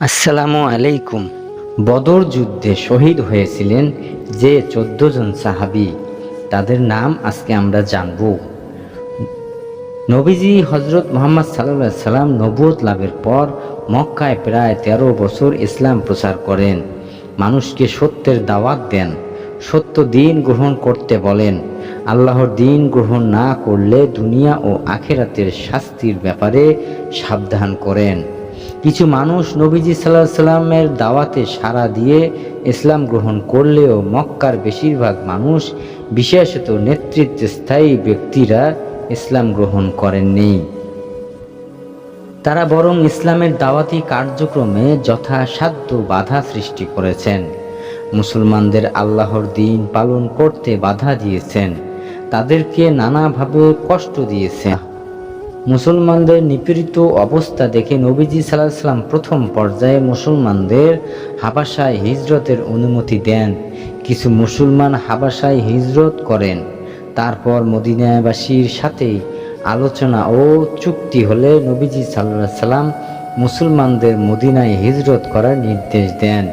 আসসালামু আলাইকুম। বদর যুদ্ধে শহীদ হয়েছিলেন যে চোদ্দ জন সাহাবি। তাদের নাম আজকে আমরা জানব। নবীজি হজরত মোহাম্মদ সাল্লাহ সাল্লাম নবুয়ত লাভের পর মক্কায় প্রায় তেরো বছর ইসলাম প্রচার করেন। মানুষকে সত্যের দাওয়াত দেন। সত্য দিন গ্রহণ করতে বলেন। আল্লাহর দিন গ্রহণ না করলে দুনিয়া ও আখেরাতের শাস্তির ব্যাপারে সাবধান করেন। কিছু মানুষ নবীজি সাল্লাহ সাল্লামের দাওয়াতে সাড়া দিয়ে ইসলাম গ্রহণ করলেও মক্কার বেশিরভাগ মানুষ, বিশেষত নেতৃত্বে স্থায়ী ব্যক্তিরা ইসলাম গ্রহণ করেননি। তারা বরং ইসলামের দাওয়াতি কার্যক্রমে যথাসাধ্য বাধা সৃষ্টি করেছেন। মুসলমানদের আল্লাহর দিন পালন করতে বাধা দিয়েছেন। তাদেরকে নানাভাবে কষ্ট দিয়েছেন। মুসলমানদের নিপীড়িত অবস্থা দেখে নবীজি সাল্লাহ সাল্লাম প্রথম পর্যায়ে মুসলমানদের হাবাসায় হিজরতের অনুমতি দেন। কিছু মুসলমান হাবাসায় হিজরত করেন। তারপর মদিনাবাসীর সাথে আলোচনা ও চুক্তি হলে নবীজি সাল্লাহ সাল্লাম মুসলমানদের মদিনায় হিজরত করার নির্দেশ দেন।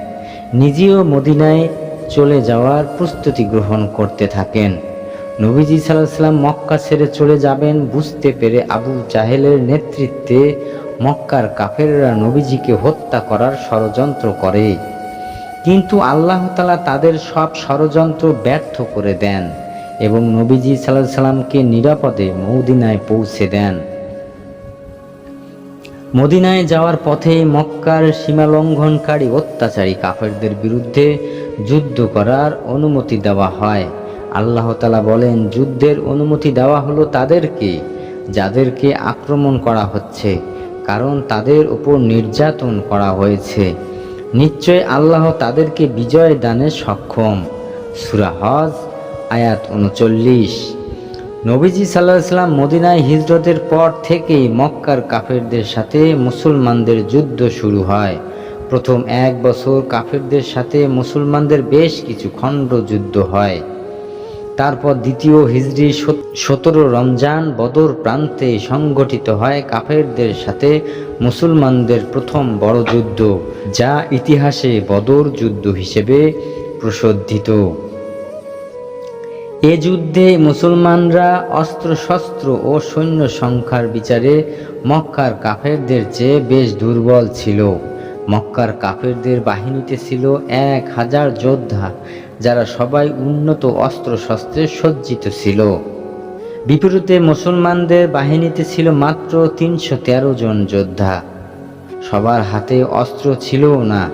নিজেও মদিনায় চলে যাওয়ার প্রস্তুতি গ্রহণ করতে থাকেন। নবীজি সাল্লাম মক্কা ছেড়ে চলে যাবেন। বুঝতে পেরে আবু জাহেলের নেতৃত্বে মক্কার কাফেররা নবীজিকে হত্যা করার ষড়যন্ত্র করে। কিন্তু আল্লাহ তালা তাদের সব ষড়যন্ত্র ব্যর্থ করে দেন এবং নবীজি সাল্লাহ সাল্লামকে নিরাপদে মৌদিনায় পৌঁছে দেন। মদিনায় যাওয়ার পথে মক্কার সীমালঙ্ঘনকারী অত্যাচারী কাফেরদের বিরুদ্ধে যুদ্ধ করার অনুমতি দেওয়া হয়। আল্লাহ তালা বলেন, যুদ্ধের অনুমতি দেওয়া হলো তাদেরকে, যাদেরকে আক্রমণ করা হচ্ছে, কারণ তাদের উপর নির্যাতন করা হয়েছে। নিশ্চয় আল্লাহ তাদেরকে বিজয় দানে সক্ষম। সুরা হজ, আয়াত উনচল্লিশ। নবীজি সাল্লাহ সাল্লাম মদিনায় হিজরতের পর থেকেই মক্কার কাফেরদের সাথে মুসলমানদের যুদ্ধ শুরু হয়। প্রথম এক বছর কাফেরদের সাথে মুসলমানদের বেশ কিছু খণ্ড যুদ্ধ হয়। তারপর দ্বিতীয় হিজরি সতেরো রমজান বদর প্রান্তে সংগঠিত হয় কাফেরদের সাথে মুসলমানদের প্রথম বড় যুদ্ধ, যা ইতিহাসে বদর যুদ্ধ হিসেবে প্রসিদ্ধিত। এ যুদ্ধে মুসলমানরা অস্ত্রশস্ত্র ও সৈন্য সংখ্যার বিচারে মক্কার কাফেরদের চেয়ে বেশ দুর্বল ছিল। মক্কার কাফেরদের বাহিনীতে ছিল এক হাজার যোদ্ধা যারা সবাই উন্নত অস্ত্রশস্ত্রে সজ্জিত ছিল। বিপরীতে মুসলমানদের বাহিনীতে ছিল মাত্র তিনশো তেরো জন যোদ্ধা। সবার হাতে অস্ত্র ছিল না।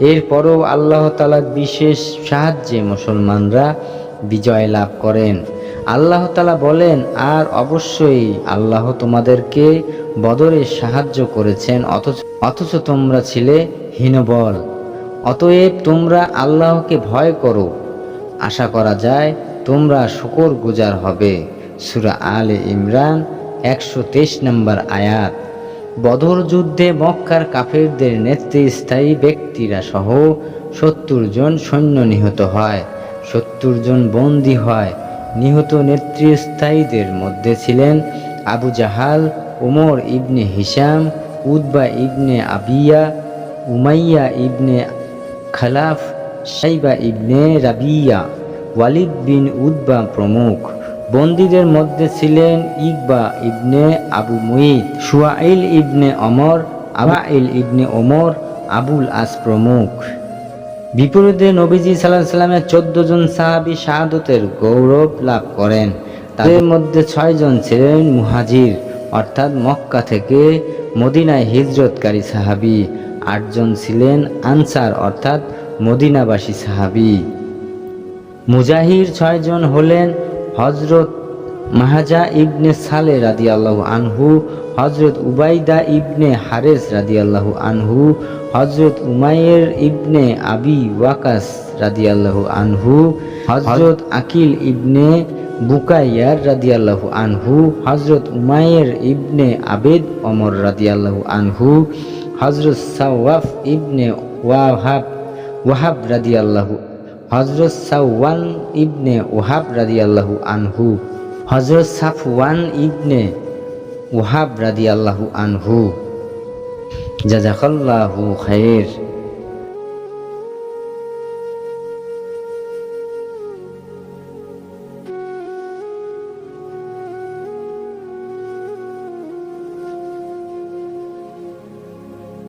এরপরও আল্লাহ তালার বিশেষ সাহায্যে মুসলমানরা বিজয় লাভ করেন। আল্লাহ তালা বলেন, আর অবশ্যই আল্লাহ তোমাদেরকে বদরে সাহায্য করেছেন, অথচ অথচ তোমরা ছিলে হীনবল। অতএব তোমরা আল্লাহকে ভয় করো। আশা করা যায় তোমরা শুকর গুজার হবে। সুরা আলে ইমরান একশো তেইশ নম্বর আয়াত। বদর যুদ্ধে মক্কার কাফেরদের নেতৃস্থায়ী ব্যক্তিরা সহ সত্তর জন সৈন্য নিহত হয়, সত্তর জন বন্দী হয়। নিহত নেতৃস্থায়ীদের মধ্যে ছিলেন Abu Jahal Omar ibn Hisham Utba ibn Abiya, Umayya ibn Khalaf Shaiba ibn Rabia, Walid বিন উদ্বা প্রমুখ। বন্দীদের মধ্যে ছিলেন ইকবা ইবনে আবু মুইদ সুয়াইল ইবনে অমর, আবাইল ইবনে ওমর, আবুল আস প্রমুখ। বিপরীতে নবীজি সাল্লাহ সাল্লামের চোদ্দ জন সাহাবি শাহাদতের গৌরব লাভ করেন। তাদের মধ্যে ছয়জন ছিলেন মুহাজির, অর্থাৎ মক্কা থেকে মদিনায় হিজরতকারী সাহাবি। আটজন ছিলেন আনসার, অর্থাৎ মদিনাবাসী সাহাবি। মুজাহির ছয়জন হলেন হজরত মাহাজা ইবনে সালে রাদি আনহু হজরত উবাইদা ইবনে হারেস রাদি আনহু হজরত উমায়ের ইবনে আবি ওয়াকাস রাদি আনহু হজরত আকিল ইবনে বুকাইয়ার রাদি আল্লাহ আনহু হজরত উমায়ের ইবনে আবেদ অমর রাদি আনহু হজরত সাওয়াফ ইবনে ওয়াহাব ওয়াহাব রাদি আল্লাহু হজরত সাওয়ান ইবনে ওহাব রাদি আল্লাহু আনহু হজরত সাফওয়ান ইবনে ওহাব রাদি আল্লাহু আনহু। জাজাকাল্লাহু খায়ের।